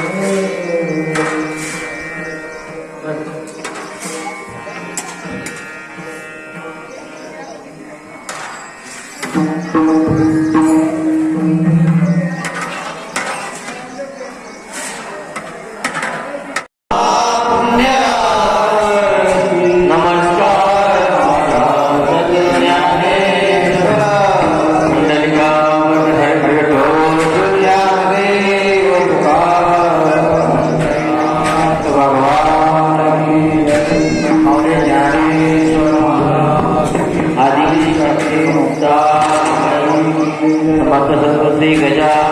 Amen. समर्थ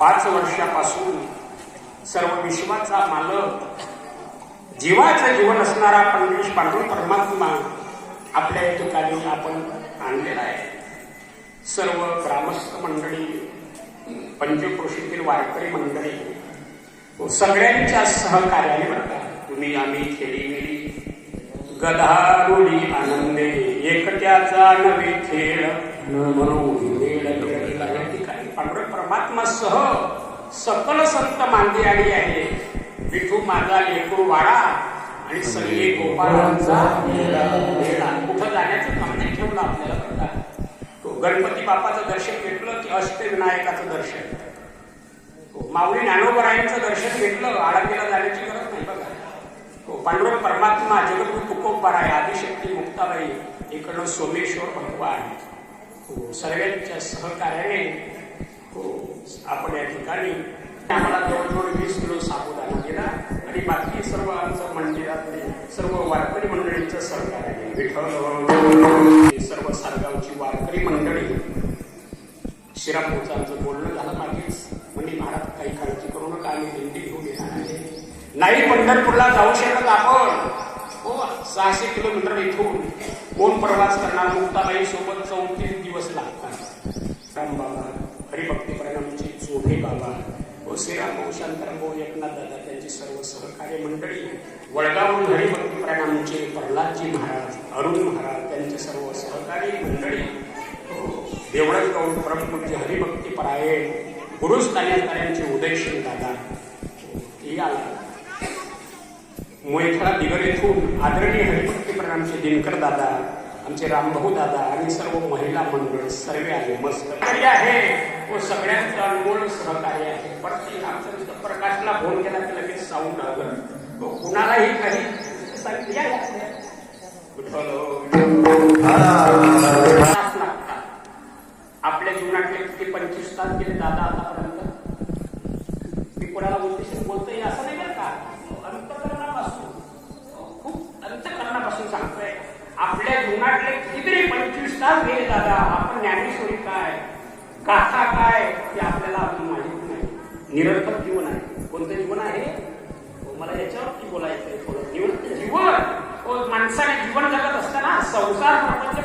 पाच वर्षापासून सर्व विश्वाचा मालक जीवाचं जीवन असणारा पंडित पांडू परमात्मा आपल्या ठिकाणी आपण आणलेला आहे. सर्व ग्रामस्थ मंडळी पंचकृषीतील वारकरी मंडळी सगळ्यांच्या सहकार्याने म्हणतात तुम्ही आम्ही खेळी मिळी गधारुडी आनंदे एकट्याचा नवे खेळ न म्हणून वेळ खेळला या ठिकाणी परमात्मासह सह सकल संत मांदी आली आहे. विठू माझा लेकरू वाडा आणि सगळे गोपाळांचा कुठं जाण्याचं काम नाही ठेवलं आपल्याला तो गणपती बाप्पाचं दर्शन घेतलं की अष्टविनायकाचं दर्शन? माऊली ज्ञानोबरायांचं दर्शन घेतलं आळंदीला जाण्याची गरज नाही बघा. तो पांडुरंग परमात्मा जगद्गुरु तुकोबार आहे आदिशक्ती मुक्ताबाई इकडनं सोमेश्वर भगवान. सर्वांच्या सहकार्याने हो. आपण या ठिकाणी आम्हाला जवळजवळ वीस किलो साबुदाणा दिला आणि बाकी सर्व आमचं मंदिरातले सर्व वारकरी मंडळींचं सरकार विठ्ठल सर्व सारगावची वारकरी मंडळी शिरापूरचं आमचं बोलणं झालं मागेच. म्हणजे महाराज काही काळजी करू नका आम्ही दिंडी घेऊन येणार आहे. नाही पंढरपूरला जाऊ शकत आपण. हो सहाशे किलोमीटर इथून कोण प्रवास करणार? मुक्ताबाई सोबत चौतीस दिवस लागतात रामबाबा हरिभक्ती परिणामचे बाबा. व श्रीराम एकनाथ दादा त्यांची सर्व सहकार्य मंडळी वडगावहून हरिभक्ती परिणामचे प्रल्हादजी महाराज अरुण महाराज त्यांचे सर्व सहकारी मंडळी. देवळात परमपूज्य हरिभक्ती परायण गुरुस्थान्यांचे उदयशील दादा. हे आला. मोयथळा दिगर येथून आदरणीय हरिभक्ती प्रणामचे दिनकर दादा आमचे रामभाऊ दादा आणि सर्व महिला मंडळ सर्व आहे. मस्त. आहे. व सगळ्यांचं अनमोल सहकार्य आहे. परत आमचं प्रकाशला फोन केला की लगेच साऊंड आलं. व कुणालाही काही आपल्या जीवनातले किती पंचवीस तास गेले दादा आतापर्यंत? मी कोणाला उद्देशून बोलतोय असं नाही बरं का? अंतकरणापासून खूप अंतकरणापासून सांगतोय. आपल्या जीवनातले किती पंचवीस तास गेले दादा आपण ज्ञानेश्वरी काय? गाथा काय ते आपल्याला अजून माहीत नाही. निरर्थक जीवन आहे. कोणतं जीवन आहे? हो, मला याच्यावरती बोलायचंय थोडं? जीवन? जीवन? हो, माणसाने जीवन जगत असताना संसार प्रपंच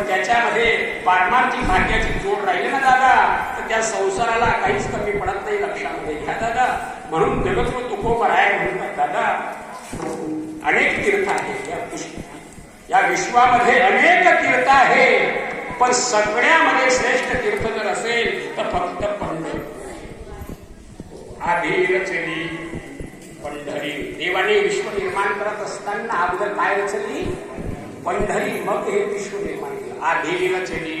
पण त्याच्यामध्ये पारमार्थिक भाग्याची जोड राहिली ना दादा तर त्या संसाराला काहीच कमी पडत नाही लक्षामध्ये. घ्या दादा. म्हणून जगत तुकोबर आहे म्हणतात दादा अनेक तीर्थ आहेत या या विश्वामध्ये अनेक तीर्थ आहे पण सगळ्यामध्ये श्रेष्ठ तीर्थ जर असेल तर फक्त पंढरी. आधी रचली पंढरी. देवाने विश्व निर्माण करत असताना अगोदर काय रचली? पंढरी. मग हे विश्व निर्माण केलं. आधी रचली